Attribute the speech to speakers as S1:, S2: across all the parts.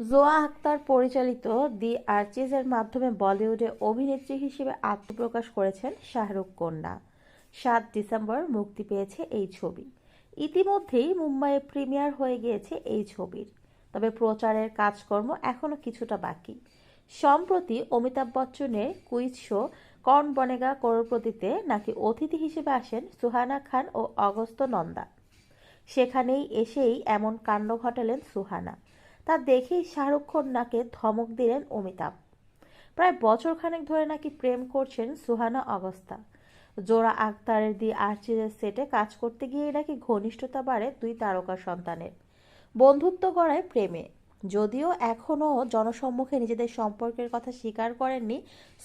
S1: জোয়া আক্তার পরিচালিত দি আর্চিজের মাধ্যমে বলিউডে অভিনেত্রী হিসেবে আত্মপ্রকাশ করেছেন শাহরুখ কন্যা। সাত ডিসেম্বর মুক্তি পেয়েছে এই ছবি। ইতিমধ্যেই মুম্বাইয়ে প্রিমিয়ার হয়ে গিয়েছে এই ছবির। তবে প্রচারের কাজকর্ম এখনও কিছুটা বাকি। সম্প্রতি অমিতাভ বচ্চনের কুইজ শো কর্ন বনেগা করোড়পতিতে নাকি অতিথি হিসেবে আসেন সুহানা খান ও অগস্ত নন্দা। সেখানেই এসেই এমন কাণ্ড ঘটালেন সুহানা। তা দেখেই শাহরুখ কন্যাকে ধমক দিলেন অমিতাভ। প্রায় বছরখানেক ধরে নাকি প্রেম করছেন সুহানা অগস্তা। জোড়া আক্তারের দি আর্চিজের সেটে কাজ করতে গিয়ে নাকি ঘনিষ্ঠতা বাড়ে দুই তারকা সন্তানের। বন্ধুত্ব গড়ায় প্রেমে। যদিও এখনও জনসম্মুখে নিজেদের সম্পর্কের কথা স্বীকার করেননি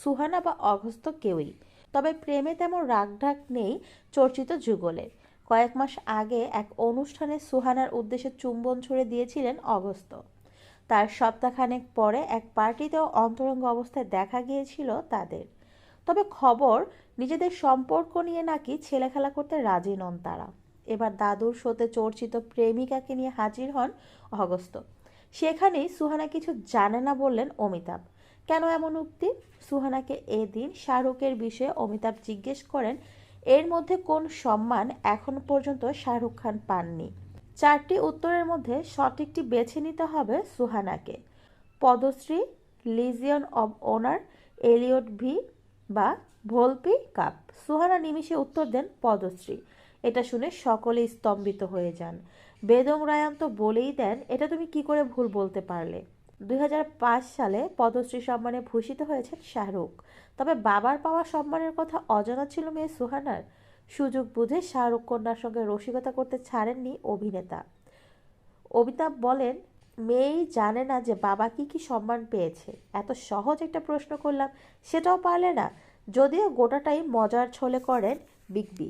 S1: সুহানা বা অগস্ত কেউই। তবে প্রেমে তেমন রাগঢাক নেই চর্চিত যুগলের। কয়েক মাস আগে এক অনুষ্ঠানে সুহানার উদ্দেশ্যে চুম্বন ছুড়ে দিয়েছিলেন অগস্ত। তার সপ্তাহখানেক পরে এক পার্টিতেও অন্তরঙ্গ অবস্থায় দেখা গিয়েছিল তাদের। তবে খবর, নিজেদের সম্পর্ক নিয়ে নাকি ছেলেখেলা করতে রাজি নন তারা। এবার দাদুর শোতে চর্চিত প্রেমিকাকে নিয়ে হাজির হন অগস্ত। সেখানেই সুহানা কিছু জানে না বললেন অমিতাভ। কেন এমন উক্তি? সুহানাকে এদিন শাহরুখের বিষয়ে অমিতাভ জিজ্ঞেস করেন এর মধ্যে কোন সম্মান এখন পর্যন্ত শাহরুখ খান পাননি? চারটি উত্তরের মধ্যে সঠিকটি বেছে নিতে হবে সুহানাকে। Padmashri legion of honour Elliott V বা ভোলপি কাপ সুহানা নিমিষে উত্তর দেন পদশ্রী এটা শুনে সকলেই স্তম্ভিত হয়ে যান। বেদং রায়ান তো বলেই দেন, এটা তুমি কি করে ভুল বলতে পারলে? দুই হাজার পাঁচ সালে পদ্মশ্রী সম্মানে ভূষিত হয়েছেন শাহরুখ। তবে বাবার পাওয়া সম্মানের কথা অজানা ছিল মেয়ে সুহানার। সুযোগ বুঝে শাহরুখ কন্যার সঙ্গে রসিকতা করতে ছাড়েননি অভিনেতা। অমিতাভ বলেন, মেয়েই জানে না যে বাবা কি কি সম্মান পেয়েছে। এত সহজ একটা প্রশ্ন করলাম, সেটাও পারলে না। যদিও গোটাটাই মজার ছলে করেন বিগ বি।